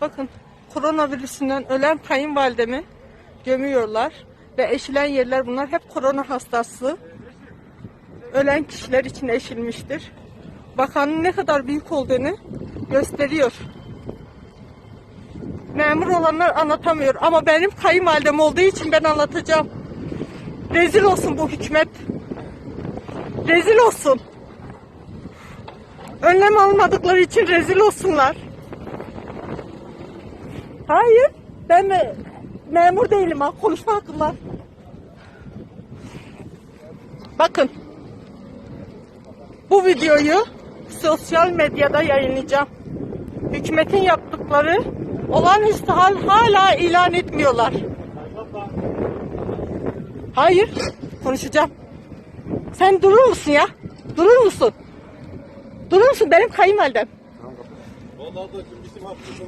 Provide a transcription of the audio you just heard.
Bakın koronavirüsünden ölen kayınvalidemi gömüyorlar. Ve eşilen yerler bunlar hep korona hastası. Ölen kişiler için eşilmiştir. Bakanın ne kadar büyük olduğunu gösteriyor. Memur olanlar anlatamıyor ama benim kayınvalidem olduğu için ben anlatacağım. Rezil olsun bu hükümet. Rezil olsun. Önlem almadıkları için rezil olsunlar. Hayır. Ben me- memur değilim ha. Konuşma hakkım var. Bakın. Bu videoyu sosyal medyada yayınlayacağım. Hükümetin yaptıkları olağanüstü hal hala ilan etmiyorlar. Hayır. Konuşacağım. Sen durur musun ya? Durur musun? Durur musun? Benim kayınvalidem. Vallahi da bizim hakkımızda